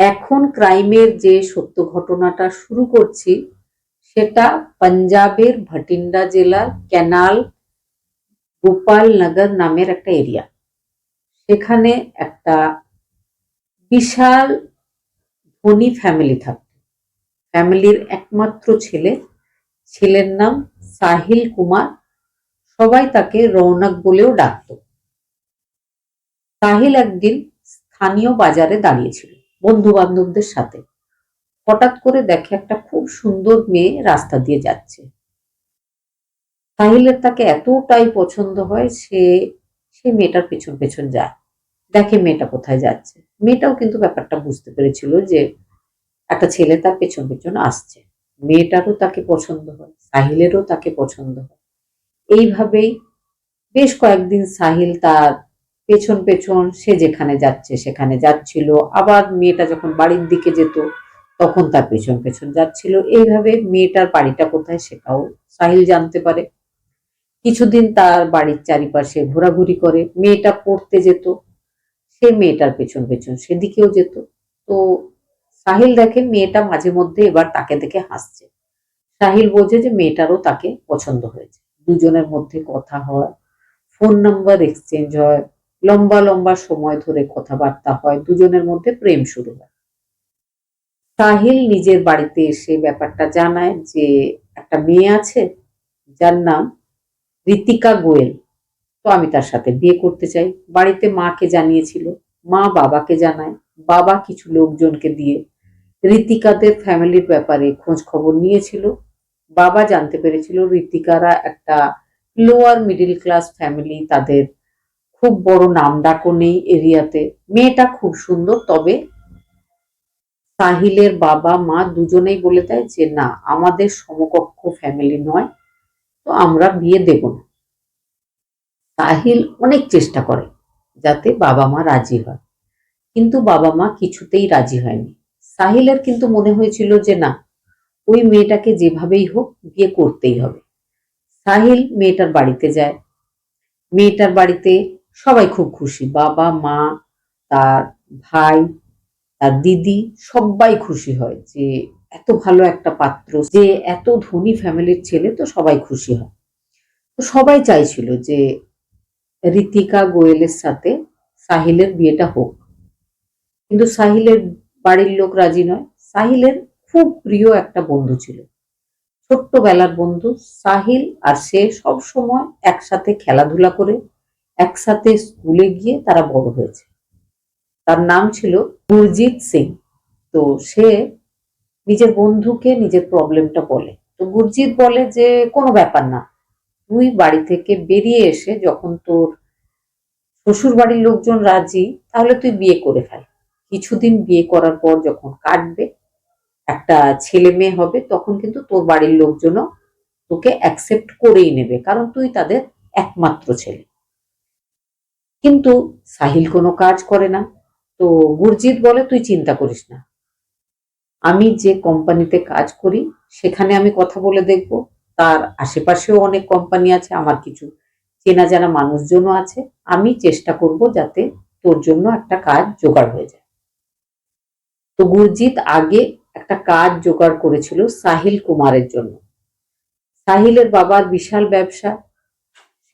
এখন ক্রাইমের যে সত্য ঘটনাটা শুরু করছি, সেটা পাঞ্জাবের ভাটিন্ডা জেলার ক্যানাল গোপালনগর নামের একটা এরিয়া। সেখানে একটা বিশাল ধনী ফ্যামিলি থাকত ফ্যামিলির একমাত্র ছেলে, ছেলের নাম সাহিল কুমার। সবাই তাকে রৌনক বলেও ডাকত। সাহিল একদিন স্থানীয় বাজারে দাঁড়িয়েছিল। বন্ধু বান্ধবদের সাথে। হঠাৎ করে দেখে একটা খুব সুন্দর মেয়ে রাস্তা দিয়ে যাচ্ছে। সাহিলের তাকে এতটাই পছন্দ হয়, সে সে মেয়েটার পেছন পেছন যায়। দেখে মেয়েটা কোথায় যাচ্ছে। মেয়েটাও কিন্তু ব্যাপারটা বুঝতে পেরেছিল যে একটা ছেলে তার পেছন পেছন আসছে। মেয়েটারও তাকে পছন্দ হয়, সাহিলেরও তাকে পছন্দ হয়। এইভাবেই বেশ কয়েকদিন সাহিল তার পেছন পেছন সে যেখানে যাচ্ছে সেখানে যাচ্ছিল। আবার মেয়েটা যখন বাড়ির দিকে যেত, তখন তার পেছন পেছন যাচ্ছিল। এইভাবে মেয়েটার বাড়িটা কোথায় সেটাও সাহিল জানতে পারে। কিছুদিন তার বাড়ির চারিপাশে ঘোরাঘুরি করে। মেয়েটা পড়তে যেত, সে মেয়েটার পেছন পেছন সেদিকেও যেত। তো সাহিল দেখে মেয়েটা মাঝে মধ্যে এবার তাকে দেখে হাসছে। সাহিল বোঝে যে মেয়েটারও তাকে পছন্দ হয়েছে। দুজনের মধ্যে কথা হয়, ফোন নাম্বার এক্সচেঞ্জ হয় লম্বা লম্বা সময় ধরে কথাবার্তা হয়, দুজনের মধ্যে প্রেম শুরু হয়। সাহিল নিজের বাড়িতে এসে ব্যাপারটা জানায় যে একটা মেয়ে আছে, যার নাম ঋতিকা গোয়েল। তো আমি তার সাথে বিয়ে করতে চাই। বাড়িতে মাকে জানিয়েছিল, মা বাবাকে জানায়, বাবা কিছু লোকজনকে দিয়ে ঋতিকাদের ফ্যামিলির ব্যাপারে খোঁজ খবর নিয়েছিল। বাবা জানতে পেরেছিল ঋতিকারা একটা লোয়ার মিডিল ক্লাস ফ্যামিলি তাদের খুব বড় নাম ডাকও নেই এরিয়াতে। মেয়েটা খুব সুন্দর, তবে সাহিলের বাবা, মা দুজনেই বলে দেয় যে, না, আমাদের সমকক্ষ ফ্যামিলি নয়, তো আমরা বিয়ে দেব না। সাহিল অনেক চেষ্টা করে যাতে বাবা মা রাজি হয়, কিন্তু বাবা মা কিছুতেই রাজি হয়নি। সাহিলের কিন্তু মনে হয়েছিল যে, না, ওই মেয়েটাকে যেভাবেই হোক বিয়ে করতেই হবে। সাহিল মেয়েটার বাড়িতে যায়। মেয়েটার বাড়িতে সবাই খুব খুশি। বাবা, মা, তার ভাই, তার দিদি সবাই খুশি হয় যে এত ভালো একটা পাত্র, যে এত ধনী ফ্যামিলির ছেলে তো সবাই খুশি হয়। তো সবাই চাইছিল যে ঋতিকা গোয়েলের সাথে সাহিলের বিয়েটা হোক। কিন্তু সাহিলের বাড়ির লোক রাজি নয়। সাহিলের খুব প্রিয় একটা বন্ধু ছিল। ছোট্টবেলার বন্ধু সাহিল আর সে সব সময় একসাথে খেলাধুলা করে একসাথে স্কুলে গিয়ে তারা বড় হয়েছে। তার নাম ছিল গুরজিৎ সিং। তো সে নিজের বন্ধুকে নিজের প্রবলেমটা বলে। তো গুরজিৎ বলে যে, কোনো ব্যাপার না। তুই বাড়ি থেকে বেরিয়ে এসে যখন তোর শ্বশুর বাড়ির লোকজন রাজি, তাহলে তুই বিয়ে করে ফেল। কিছুদিন বিয়ে করার পর যখন কাটবে, একটা ছেলে মেয়ে হবে, তখন কিন্তু তোর বাড়ির লোকজনও তোকে অ্যাকসেপ্ট করেই নেবে। কারণ তুই তাদের একমাত্র ছেলে। কিন্তু সাহিল কোনো কাজ করে না। তো গুরজিৎ বলে, তুই চিন্তা করিস না। আমি যে কোম্পানিতে কাজ করি, সেখানে আমি কথা বলে দেখব। তার আশেপাশেও অনেক কোম্পানি আছে, আমার কিছু চেনা জানা মানুষজনও আছে। আমি চেষ্টা করব যাতে তোর জন্য একটা কাজ জোগাড় হয়ে যায়। তো গুরজিৎ আগে একটা কাজ জোগাড় করেছিল সাহিল কুমারের জন্য। সাহিলের বাবার বিশাল ব্যবসা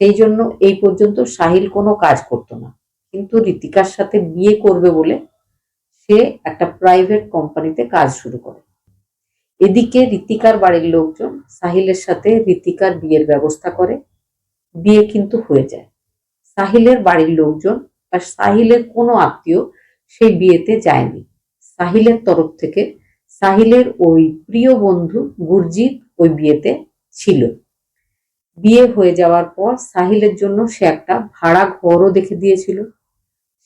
সেই জন্য এই পর্যন্ত সাহিল কোনো কাজ করতো না। কিন্তু ঋতিকার সাথে বিয়ে করবে বলে সে একটা প্রাইভেট কোম্পানিতে কাজ শুরু করে। এদিকে ঋতিকার বাড়ির লোকজন সাহিলের সাথে ঋতিকার বিয়ের ব্যবস্থা করে। বিয়ে কিন্তু হয়ে যায়। সাহিলের বাড়ির লোকজন আর সাহিলের কোনো আত্মীয় সেই বিয়েতে যায়নি। সাহিলের তরফ থেকে সাহিলের ওই প্রিয় বন্ধু গুরজিৎ ওই বিয়েতে ছিল। বিয়ে হয়ে যাওয়ার পর সাহিলের জন্য সে একটা ভাড়া ঘরও দেখে দিয়েছিল।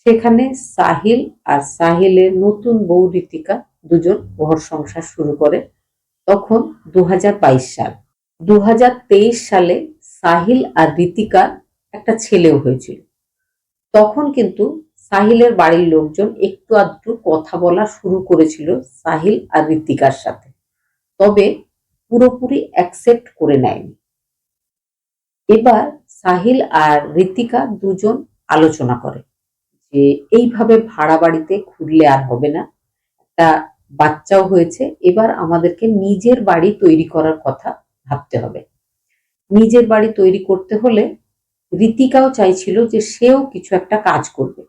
সেখানে সাহিল আর সাহিলের নতুন বউ ঋতিকা দুজন ঘর সংসার শুরু করে তখন দু হাজার বাইশ সাল। দু হাজার তেইশ সালে সাহিল আর ঋতিকার একটা ছেলেও হয়েছিল। তখন কিন্তু সাহিলের বাড়ির লোকজন একটু আধটু কথা বলা শুরু করেছিল সাহিল আর ঋতিকার সাথে। তবে পুরোপুরি অ্যাকসেপ্ট করে নেয়নি। এবার সাহিল আর ঋতিকা দুজন আলোচনা করে যে এইভাবে ভাড়া বাড়িতে ঘুরলে আর হবে না। একটা বাচ্চাও হয়েছে, এবার আমাদেরকে নিজের বাড়ি তৈরি করার কথা ভাবতে হবে। নিজের বাড়ি তৈরি করতে হলে রীতিকাও চাইছিল যে সেও কিছু একটা কাজ করবে।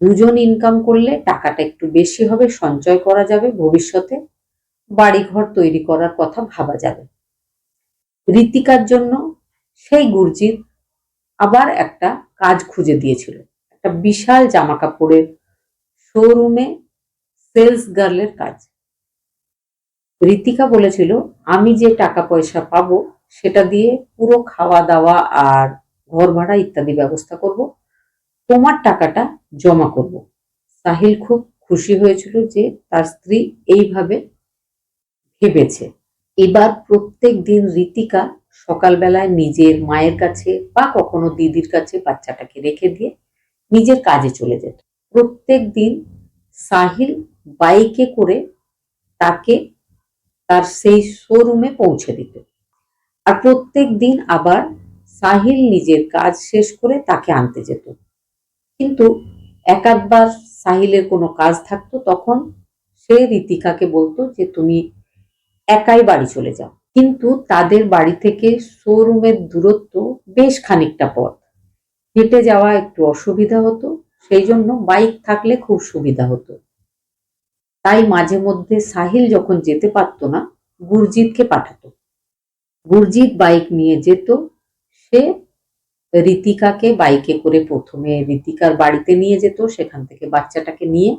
দুজন ইনকাম করলে টাকাটা একটু বেশি হবে, সঞ্চয় করা যাবে ভবিষ্যতে। বাড়িঘর তৈরি করার কথা ভাবা যাবে। রীতিকার জন্য সেই গুরজিৎ আবার একটা কাজ খুঁজে দিয়েছিল। একটা বিশাল জামা কাপড়ের শোরুমে সেলস গার্লের কাজ। ঋতিকা বলেছিল, আমি যে টাকা পয়সা পাবো সেটা দিয়ে পুরো খাওয়া দাওয়া আর ঘর ভাড়া ইত্যাদি ব্যবস্থা করব। তোমার টাকাটা জমা করব। সাহিল খুব খুশি হয়েছিল যে তার স্ত্রী এইভাবে ভেবেছে। এবার প্রত্যেক দিন রীতিকা সকালবেলায় নিজের মায়ের কাছে বা কখনো দিদির কাছে বাচ্চাটাকে রেখে দিয়ে নিজের কাজে চলে যেত। প্রত্যেক দিন সাহিল বাইকে করে তাকে তার সেই শোরুমে পৌঁছে দিত। আর প্রত্যেক দিন আবার সাহিল নিজের কাজ শেষ করে তাকে আনতে যেত। কিন্তু একাধবার সাহিলের কোনো কাজ থাকতো, তখন সে রীতিকাকে বলতো যে, তুমি একাই বাড়ি চলে যাও। কিন্তু তাদের বাড়ি থেকে শোরুমের দূরত্ব বেশ খানিকটা পথ। হেঁটে যাওয়া একটু অসুবিধা হতো, সেই জন্য বাইক থাকলে খুব সুবিধা হতো। তাই মাঝে মধ্যে সাহিল যখন যেতে পারতো না, গুরজিৎকে পাঠাতো। গুরজিৎ বাইক নিয়ে যেত, সে রীতিকাকে বাইকে করে প্রথমে রীতিকার বাড়িতে নিয়ে যেত, সেখান থেকে বাচ্চাটাকে নিয়ে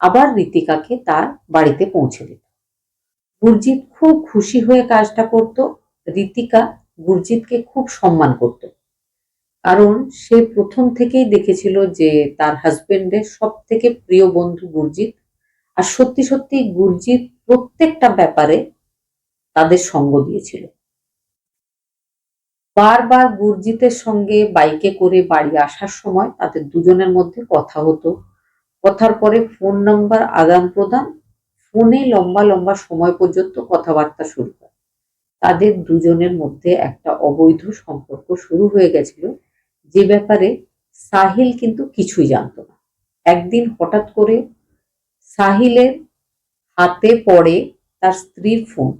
আবার রীতিকাকে তার বাড়িতে পৌঁছে দিত। গুরজিৎ খুব খুশি হয়ে কাজটা করত। রীতিকা গুরজিৎকে খুব সম্মান করত। কারণ সে প্রথম থেকেই দেখেছিল যে তার হাজবেন্ডের সব থেকে প্রিয় বন্ধু গুরজিৎ। আর সত্যি সত্যি গুরজিৎ প্রত্যেকটা ব্যাপারে তাদের সঙ্গ দিয়েছিল। বারবার গুরজিতের সঙ্গে বাইকে করে বাড়ি আসার সময় তাদের দুজনের মধ্যে কথা হতো। কথার পরে ফোন নাম্বার আদান প্রদান ফোনে লম্বা লম্বা সময় পর্যন্ত কথাবার্তা শুরু হয়। তাদের দুজনের মধ্যে একটা অবৈধ সম্পর্ক শুরু হয়ে গেছিল। যে ব্যাপারে সাহিল কিন্তু কিছুই জানতো না। একদিন হঠাৎ করে সাহিলের হাতে পড়ে তার স্ত্রীর ফোন।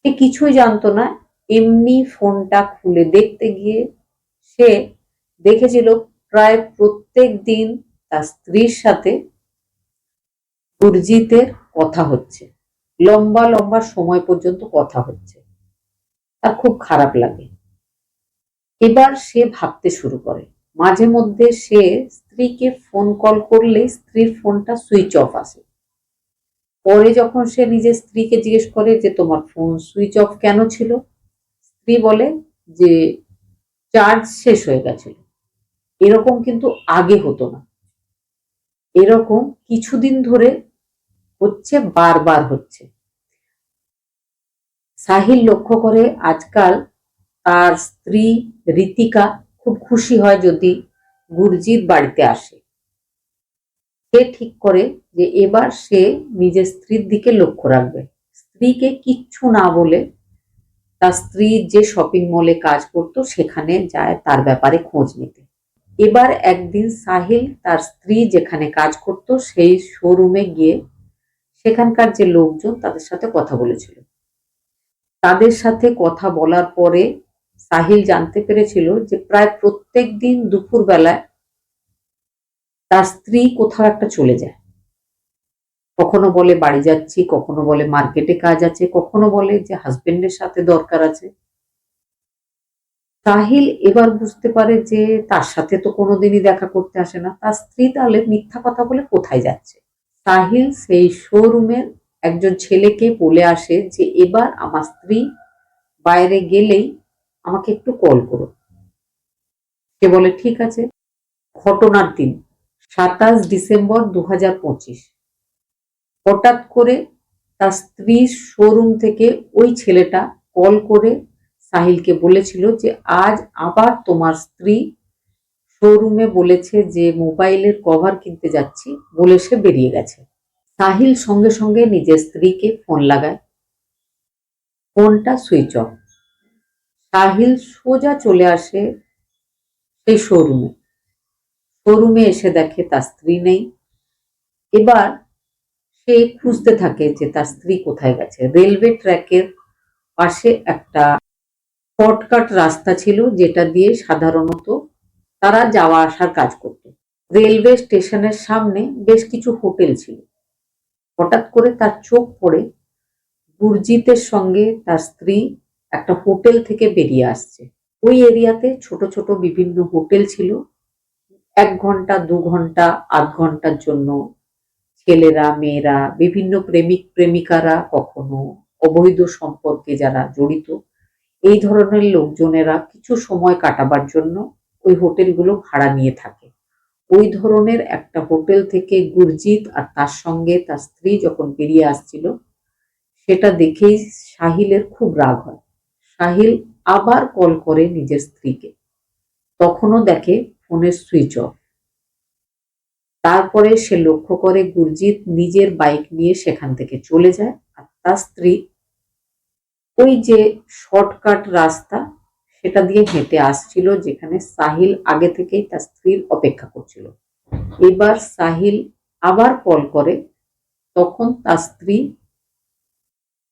সে কিছুই জানতো না। এমনি ফোনটা খুলে দেখতে গিয়ে সে দেখেছিল, প্রায় প্রত্যেক দিন তার স্ত্রীর সাথে গুরজিতের কথা হচ্ছে। লম্বা লম্বা সময় পর্যন্ত কথা হচ্ছে। তার খুব খারাপ লাগে। এবার সে ভাবতে শুরু করে। মাঝে মধ্যে সে স্ত্রীকে ফোন কল করলে স্ত্রীর ফোনটা সুইচ অফ আসে। পরে যখন সে নিজের স্ত্রীকে জিজ্ঞেস করে যে, তোমার ফোন সুইচ অফ কেন ছিল? স্ত্রী বলে যে চার্জ শেষ হয়ে গেছিল। এরকম কিন্তু আগে হতো না। এরকম কিছুদিন ধরে হচ্ছে, বারবার হচ্ছে। সাহিল লক্ষ্য করে আজকাল তার স্ত্রী রীতিকা খুব খুশি হয় যদি গুরজিৎ বাড়িতে আসে। সে ঠিক করে যে এবার সে নিজের স্ত্রীর দিকে লক্ষ্য রাখবে। স্ত্রীকে কিচ্ছু না বলে তার স্ত্রী যে শপিং মলে কাজ করত, সেখানে যায় তার ব্যাপারে খোঁজ নিতে। এবার একদিন সাহিল তার স্ত্রী যেখানে কাজ করত, সেই শোরুমে গিয়ে সেখানকার যে লোকজন তাদের সাথে কথা বলেছিল। তাদের সাথে কথা বলার পরে সাহিল জানতে পেরেছিল যে প্রায় প্রত্যেক দিন দুপুর বেলায় তার স্ত্রী কোথাও একটা চলে যায়। কখনো বলে বাড়ি যাচ্ছি, কখনো বলে মার্কেটে কাজ আছে, কখনো বলে যে হাজবেন্ডের সাথে দরকার আছে। সাহিল এবার বুঝতে পারে যে তার সাথে তো কোনোদিনই দেখা করতে আসে না। তার স্ত্রী তাহলে মিথ্যা কথা বলে কোথায় যাচ্ছে? সাহিল সেই শোরুমের একজন ছেলেকে বলে আসে যে, এবার আমার স্ত্রী বাইরে গেলেই আমাকে একটু কল করো। সে বলে, ঠিক আছে। ঘটনার দিন, সাতাশ ডিসেম্বর দু হাজার পঁচিশ। হঠাৎ করে তার স্ত্রীর শোরুম থেকে ওই ছেলেটা কল করে সাহিলকে বলেছিল যে, আজ আবার তোমার স্ত্রী শোরুমে বলেছে যে, মোবাইলের কভার কিনতে যাচ্ছি বলে সে বেরিয়ে গেছে। সাহিল সঙ্গে সঙ্গে নিজের স্ত্রীকে ফোন লাগায়। ফোনটা সুইচ অফ সাহিল সোজা চলে আসে সেই শোরুমে শোরুমে এসে দেখে তার স্ত্রী নেই। এবার সে খুঁজতে থাকে যে তার স্ত্রী কোথায় গেছে। রেলওয়ে ট্র্যাকের পাশে একটা শর্টকাট রাস্তা ছিল যেটা দিয়ে সাধারণত তারা যাওয়া আসার কাজ করত। রেলওয়ে স্টেশনের সামনে বেশ কিছু হোটেল ছিল। হঠাৎ করে তার চোখ পড়ে গুরজিতের সঙ্গে তার স্ত্রী একটা হোটেল থেকে বেরিয়ে আসছে। ওই এরিয়াতে ছোট ছোট বিভিন্ন হোটেল ছিল। এক ঘণ্টা, দু ঘণ্টা, আধ ঘণ্টার জন্য ছেলেরা, মেয়েরা, বিভিন্ন প্রেমিক, প্রেমিকারা কখনো অবৈধ সম্পর্কে যারা জড়িত, এই ধরনের লোকজনেরা কিছু সময় কাটাবার জন্য ওই হোটেলগুলো ভাড়া নিয়ে থাকে। ওই ধরনের একটা হোটেল থেকে গুরজিৎ আর তার সঙ্গে তার স্ত্রী যখন বেরিয়ে আসছিল, সেটা দেখেই সাহিলের খুব রাগ হয়। সাহিল আবার কল করে নিজের স্ত্রীকে। তখনও দেখে ফোনের সুইচ অফ। তারপরে সে লক্ষ্য করে গুরজিৎ নিজের বাইক নিয়ে সেখান থেকে চলে যায় আর তার স্ত্রী ওই যে শর্টকাট রাস্তা সেটা দিয়ে হেঁটে আসছিল যেখানে সাহিল আগে থেকেই তার স্ত্রীর অপেক্ষা করছিল। এবার সাহিল আবার কল করে, তখন তার স্ত্রী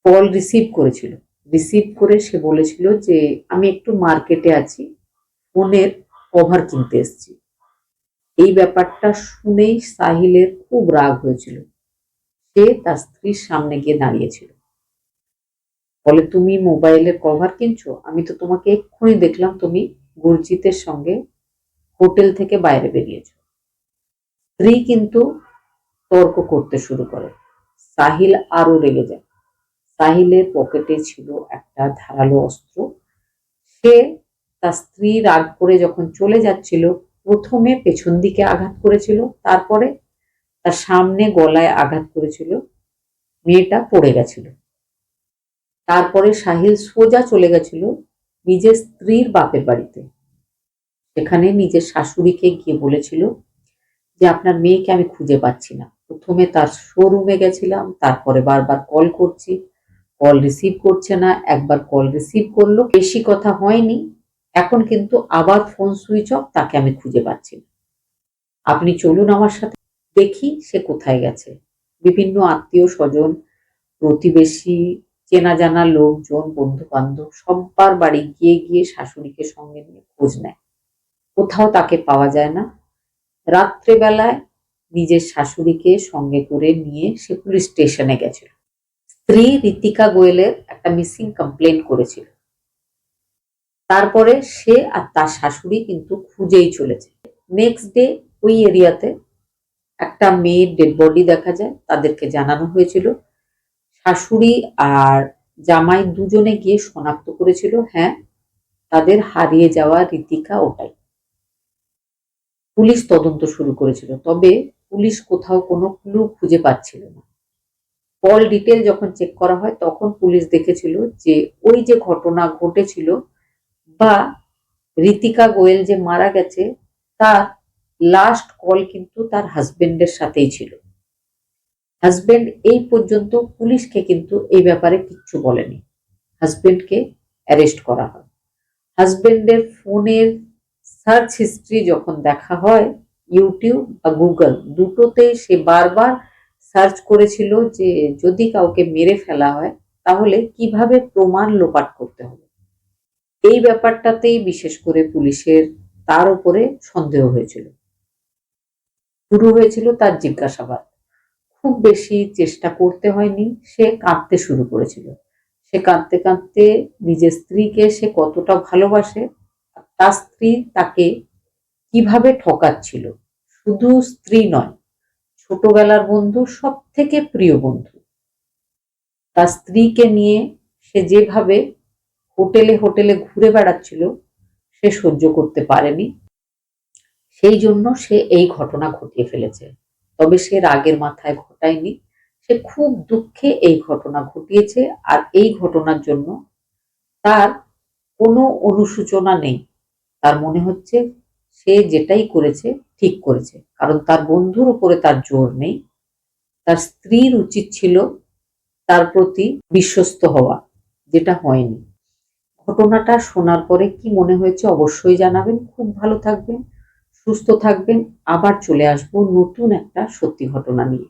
কল রিসিভ করেছিল। রিসিভ করে সে বলেছিল যে, আমি একটু মার্কেটে আছি, ফোনের কভার কিনতে এসেছি। এই ব্যাপারটা শুনেই সাহিলের খুব রাগ হয়েছিল। সে তার স্ত্রীর সামনে গিয়ে দাঁড়িয়েছিল। বলে, তুমি মোবাইলের কভার কিনছো? আমি তো তোমাকে এক্ষুনি দেখলাম তুমি গুরজিতের সঙ্গে হোটেল থেকে বাইরে বেরিয়েছো। স্ত্রী কিন্তু তর্ক করতে শুরু করে। সাহিল আরও রেগে যায়। সাহিলের পকেটে ছিল একটা ধারালো অস্ত্র। সে তার স্ত্রী রাগ করে যখন চলে যাচ্ছিল, প্রথমে পেছন দিকে আঘাত করেছিল, তারপরে তার সামনে গলায় আঘাত করেছিল। মেয়েটা পড়ে গেছিল। তারপরে সাহিল সোজা চলে গেছিল নিজের স্ত্রীর বাপের বাড়িতে। সেখানে নিজের শাশুড়িকে গিয়ে বলেছিল যে, আপনার মেয়েকে আমি খুঁজে পাচ্ছি না। প্রথমে তার শোরুমে গেছিলাম, তারপরে বারবার কল করছি কল রিসিভ করছে না, একবার কল রিসিভ করল। বেশি কথা হয়নি, এখন কিন্তু আবার ফোন সুইচ অফ তাকে আমি খুঁজে পাচ্ছি না। আপনি চলুন আমার সাথে, দেখি সে কোথায় গেছে। বিভিন্ন আত্মীয় স্বজন প্রতিবেশী চেনা জানা লোকজন বন্ধু বান্ধব সব্বার বাড়ি গিয়ে গিয়ে শাশুড়িকে সঙ্গে নিয়ে খোঁজ নেয়। কোথাও তাকে পাওয়া যায় না। রাত্রেবেলায় নিজের শাশুড়িকে সঙ্গে করে নিয়ে সে পুলিশ স্টেশনে গেছিল। স্ত্রী ঋতিকা গোয়েলের একটা মিসিং কমপ্লেন করেছিল। তারপরে সে আর তার শাশুড়ি কিন্তু খুঁজেই চলেছে। নেক্সট ডে ওই এরিয়াতে একটা মেয়ের ডেড বডি দেখা যায়, তাদেরকে জানানো হয়েছিল। শাশুড়ি আর জামাই দুজনে গিয়ে শনাক্ত করেছিল হ্যাঁ তাদের হারিয়ে যাওয়া রীতিকা ওটাই। পুলিশ তদন্ত শুরু করেছিল, তবে পুলিশ কোথাও কোনো ক্লু খুঁজে পাচ্ছিল না। কল ডিটেল যখন চেক করা হয়, তখন পুলিশ দেখেছিল যে ওই যে ঘটনা ঘটেছিল বা ঋতিকা গোয়েল যে মারা গেছে, তার লাস্ট কল কিন্তু তার হাজবেন্ডের সাথেই ছিল। হাজবেন্ড এই পর্যন্ত পুলিশকে কিন্তু এই ব্যাপারে কিচ্ছু বলেনি। হাজবেন্ডকে অ্যারেস্ট করা হয়। হাজবেন্ডের ফোনের সার্চ হিস্ট্রি যখন দেখা হয় ইউটিউব বা গুগল দুটোতেই সে বারবার সার্চ করেছিল যে যদি কাউকে মেরে ফেলা হয়, তাহলে কীভাবে প্রমাণ লোপাট করতে হবে? এই ব্যাপারটাতেই বিশেষ করে পুলিশের তার উপরে সন্দেহ হয়েছিল। শুরু হয়েছিল তার জিজ্ঞাসাবাদ। খুব বেশি চেষ্টা করতে হয়নি। সে কাঁদতে শুরু করেছিল। সে কাঁদতে কাঁদতে নিজের স্ত্রীকে সে কতটা ভালোবাসে তার স্ত্রী তাকে কীভাবে ঠকাচ্ছিল। শুধু স্ত্রী নয়, ছোটবেলার বন্ধু সব থেকে প্রিয় বন্ধু। তার স্ত্রীকে নিয়ে সে যেভাবে হোটেলে হোটেলে ঘুরে বেড়াচ্ছিল, সে সহ্য করতে পারেনি। সেই জন্য সে এই ঘটনা ঘটিয়ে ফেলেছে। তবে সে রাগের মাথায় ঘটায়নি। সে খুব দুঃখে এই ঘটনা ঘটিয়েছে আর এই ঘটনার জন্য তার কোনো অনুসূচনা নেই। তার মনে হচ্ছে সে যেটাই করেছে, ঠিক করেছে। কারণ তার বন্ধুর উপরে তার জোর নেই। তার স্ত্রীর উচিত ছিল তার প্রতি বিশ্বস্ত হওয়া, যেটা হয়নি। ঘটনাটা শোনার পরে কি মনে হয়েছে অবশ্যই জানাবেন। খুব ভালো থাকবেন। সুস্থ থাকবেন আবার চলে আসব নতুন একটা সত্যি ঘটনা নিয়ে।